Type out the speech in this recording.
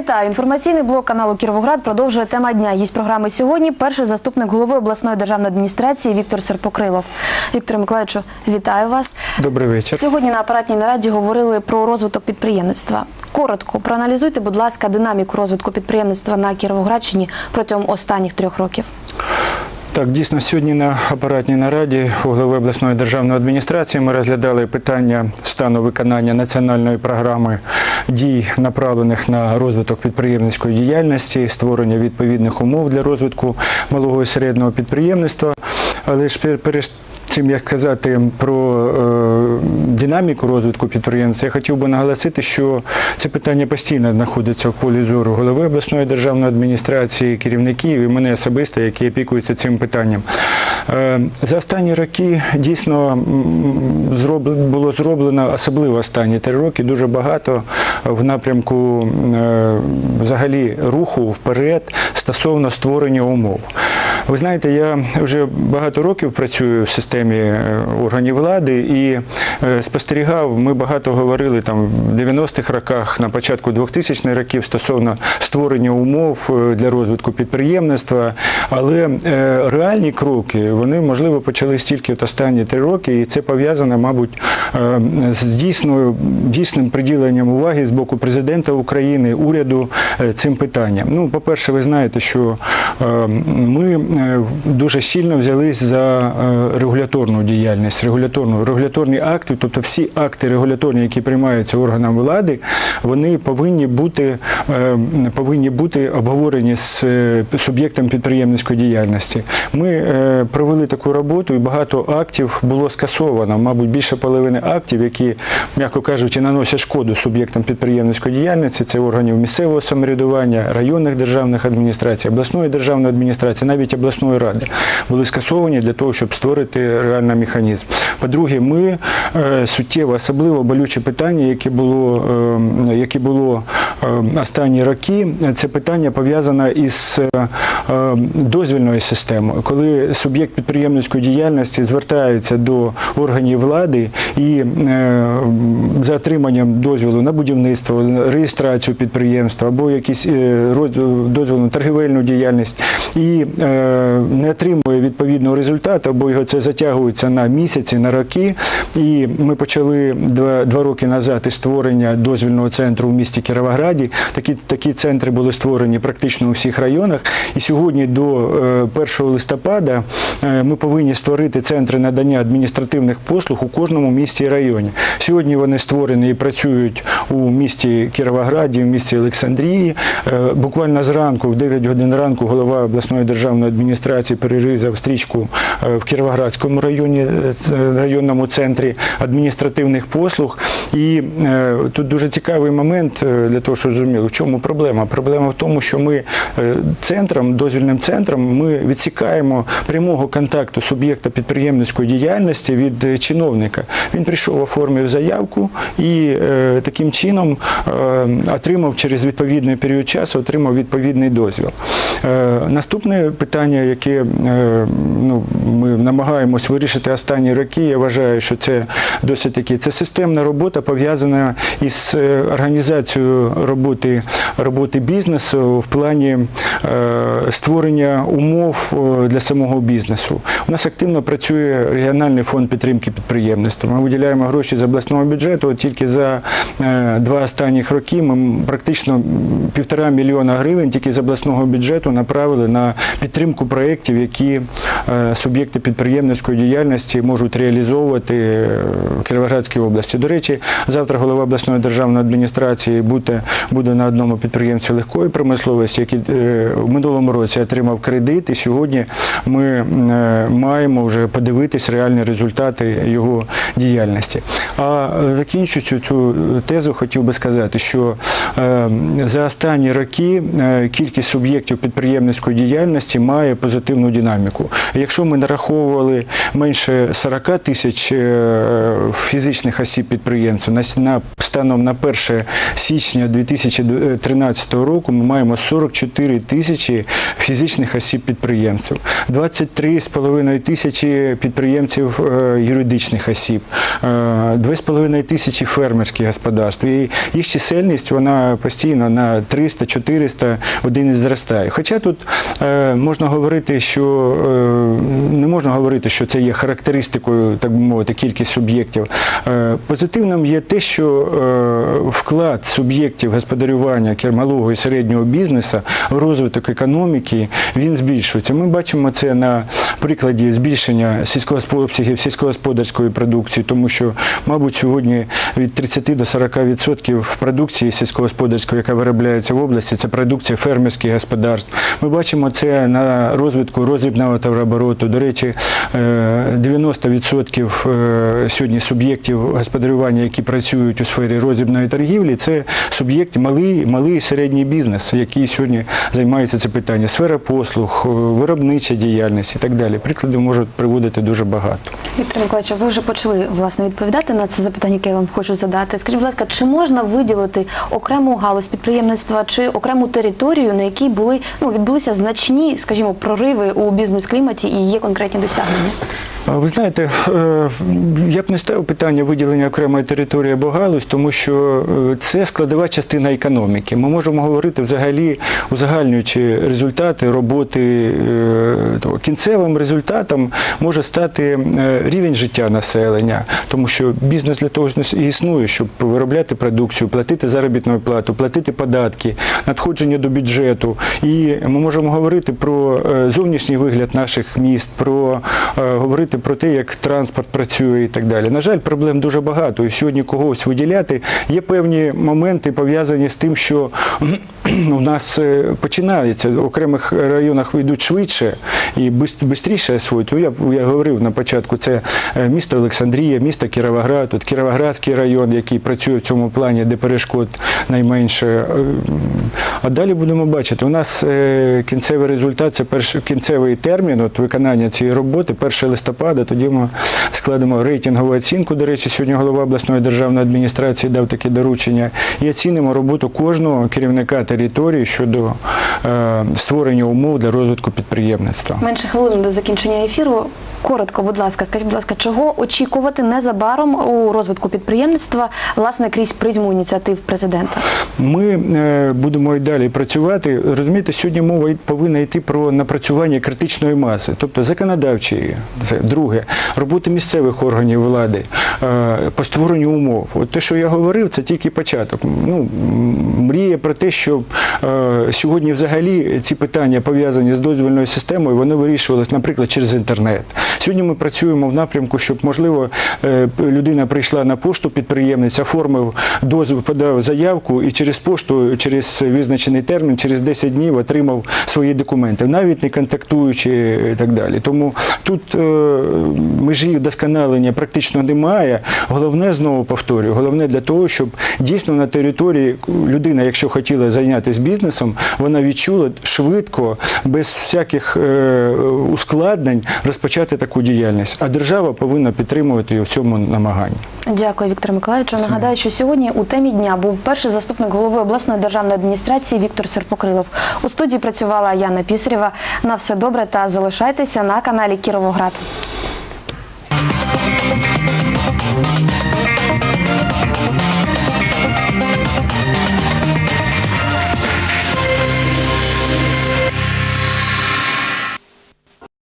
Вітаю! Інформаційний блок каналу Кіровоград продовжує тема дня. Їсть програми сьогодні. Перший заступник голови обласної державної адміністрації Віктор Серпокрилов. Віктор Миколаївичу, вітаю вас. Добрий вечір. Сьогодні на апаратній нараді говорили про розвиток підприємництва. Коротко проаналізуйте, будь ласка, динаміку розвитку підприємництва на Кіровоградщині протягом останніх трьох років. Так, дійсно, сьогодні на апаратній нараді голови обласної державної адміністрації ми розглядали питання стану виконання національної програми дій, направлених на розвиток підприємницької діяльності, створення відповідних умов для розвитку малого і середнього підприємництва. Але ж пер- перед Чим як сказати про е, динаміку розвитку підприємства, я хотів би наголосити, що це питання постійно знаходиться в полі зору голови обласної державної адміністрації, керівників і мене особисто, які опікуються цим питанням. Е, за останні роки дійсно м, зроб- було зроблено, особливо останні три роки, дуже багато в напрямку е, взагалі руху вперед стосовно створення умов. Ви знаєте, я вже багато років працюю в системі е, органів влади і е, спостерігав, ми багато говорили там в 90-х роках, на початку 2000-х років стосовно створення умов е, для розвитку підприємництва, але реальні кроки, вони, можливо, почались тільки от останні три роки, і це пов'язано, мабуть, з дійсною, дійсним приділенням уваги з боку президента України, уряду цим питанням. Ну, по-перше, ви знаєте, що ми дуже сильно взялись за е, регуляторну діяльність, регуляторну, регуляторні акти, тобто всі акти регуляторні, які приймаються органам влади, вони повинні бути, е, повинні бути обговорені з е, суб'єктом підприємницької діяльності. Ми е, провели таку роботу, і багато актів було скасовано. Мабуть, більше половини актів, які, м'яко кажучи, наносять шкоду суб'єктам підприємницької діяльності, це органів місцевого самоврядування, районних державних адміністрацій, обласної державної адміністрації, навіть обласної ради, були скасовані для того, щоб створити реальний механізм. По-друге, ми е, суттєво, особливо болюче питання, яке було, е, яке було е, останні роки, це питання пов'язане із дозвільною системою, коли суб'єкт підприємницької діяльності звертається до органів влади і за отриманням дозволу на будівництво, реєстрацію підприємства або якісь дозвіл на торгівельну діяльність і не отримує відповідного результату, або його це затягується на місяці, на роки. І ми почали два, два роки назад із створення дозвільного центру в місті Кіровограді. Такі, такі центри були створені практично у всіх районах. І сьогодні до е, 1 листопада е, ми повинні створити центри надання адміністративних послуг у кожному місті і районі. Сьогодні вони створені і працюють у місті Кіровограді, в місті Олександрії. Е, Буквально зранку, в 9 годин ранку, голова обласної державної адміністрації перерізав стрічку е, в Кіровоградському районі, е, районному центрі адміністративних послуг. І е, тут дуже цікавий момент е, для того, щоб зрозуміли, в чому проблема. Проблема в тому, що ми е, центром, дозвільним центром, ми відсікаємо прямого контакту суб'єкта підприємницької діяльності від е, чиновника. Він прийшов, оформив заявку і е, таким чином е, отримав через відповідний період часу, отримав відповідний дозвіл. Е, наступне питання, яке е, ну, ми намагаємось вирішити останні роки, я вважаю, що це досить таки це системна робота пов'язана із е, організацією роботи, роботи бізнесу в плані е, створення умов для самого бізнесу. У нас активно працює регіональний фонд підтримки підприємництва. Ми виділяємо гроші з обласного бюджету. От тільки за два останніх роки ми практично півтора мільйона гривень тільки з обласного бюджету направили на підтримку проєктів, які е, суб'єкти підприємницької діяльності можуть реалізовувати е, в Кіровоградській області. До речі, завтра голова обласної державної адміністрації буде, буде на одному підприємстві легкої промисловості, який е, в минулому році отримав кредит, і сьогодні ми маємо вже подивитись реальні результати його діяльності. А закінчуючи цю тезу, хотів би сказати, що за останні роки кількість суб'єктів підприємницької діяльності має має позитивну динаміку. Якщо ми нараховували менше 40 тисяч е, фізичних осіб підприємців, станом на 1 січня 2013 року ми маємо 44 тисячі фізичних осіб підприємців, 23,5 тисячі підприємців е, юридичних осіб, е, 2,5 тисячі фермерських господарств. І їх чисельність вона постійно на 300-400 одиниць зростає. Хоча тут е, можна говорити, що е, не можна говорити, що це є характеристикою, так би мовити, кількість суб'єктів. Е, позитивним є те, що е, вклад суб'єктів господарювання малого і середнього бізнесу в розвиток економіки він збільшується. Ми бачимо це на прикладі збільшення сільськогоспо- сільськогосподарської продукції, тому що, мабуть, сьогодні від 30 до 40% продукції сільськогосподарської, яка виробляється в області, це продукція фермерських господарств. Ми бачимо це на розвитку роздрібного товарообороту. До речі, е, 90% е, сьогодні суб'єктів господарювання, які працюють у сфері роздрібної торгівлі, це суб'єкти малий, малий і середній бізнес, який сьогодні займається це питання. Сфера послуг, е, виробнича діяльність і так далі. Прикладів можуть приводити дуже багато. Віктор Миколаївич, ви вже почали власне відповідати на це запитання, яке я вам хочу задати. Скажіть, будь ласка, чи можна виділити окрему галузь підприємництва чи окрему територію, на якій були ну відбулися значні, скажімо, прориви у бізнес-кліматі і є конкретні досягнення? Ви знаєте, е, я б не ставив питання виділення окремої території або галузь, тому що е, це складова частина економіки. Ми можемо говорити взагалі, узагальнюючи результати роботи, е, то кінцевим результатом може стати рівень життя населення, тому що бізнес для того і існує, щоб виробляти продукцію, платити заробітну плату, платити податки, надходження до бюджету. І ми можемо говорити про зовнішній вигляд наших міст, про е, говорити про те, як транспорт працює і так далі. На жаль, проблем дуже багато. І сьогодні когось виділяти. Є певні моменти пов'язані з тим, що у нас е, починається в окремих районах йдуть швидше і швидше освоюють. Ну, Я, я говорив на початку, це е, місто Олександрія, місто Кіровоград, тут Кіровоградський район, який працює в цьому плані, де перешкод найменше. Е, А далі будемо бачити. У нас кінцевий результат це перший кінцевий термін от виконання цієї роботи, 1 листопада. Тоді ми складемо рейтингову оцінку. До речі, сьогодні голова обласної державної адміністрації дав таке доручення і оцінимо роботу кожного керівника території щодо е, створення умов для розвитку підприємництва. Менше хвилин до закінчення ефіру. Коротко, будь ласка, скажіть, будь ласка, чого очікувати незабаром у розвитку підприємництва, власне, крізь призму ініціатив президента? Ми е, будемо і далі працювати. Розумієте, сьогодні мова повинна йти про напрацювання критичної маси, тобто законодавчої, друге, роботи місцевих органів влади, е, по створенню умов. От те, що я говорив, це тільки початок. Ну, мрія про те, щоб е, сьогодні взагалі ці питання пов'язані з дозвільною системою, вони вирішувалися, наприклад, через інтернет. Сьогодні ми працюємо в напрямку, щоб можливо е, людина прийшла на пошту, підприємець, оформив дозвіл, подав заявку і через пошту, через визначений термін, через 10 днів отримав свої документи, навіть не контактуючи і так далі. Тому тут межі вдосконалення практично немає. Головне знову повторюю, головне для того, щоб дійсно на території людина, якщо хотіла зайнятися бізнесом, вона відчула швидко, без всяких е, ускладнень розпочати таку діяльність. А держава повинна підтримувати її в цьому намаганні. Дякую, Віктор Миколаївичу. Нагадаю, що сьогодні у темі дня був перший заступник голови обласної державної адміністрації Віктор Серпокрилов. У студії працювала Яна Пісарєва. На все добре та залишайтеся на каналі Кіровоград.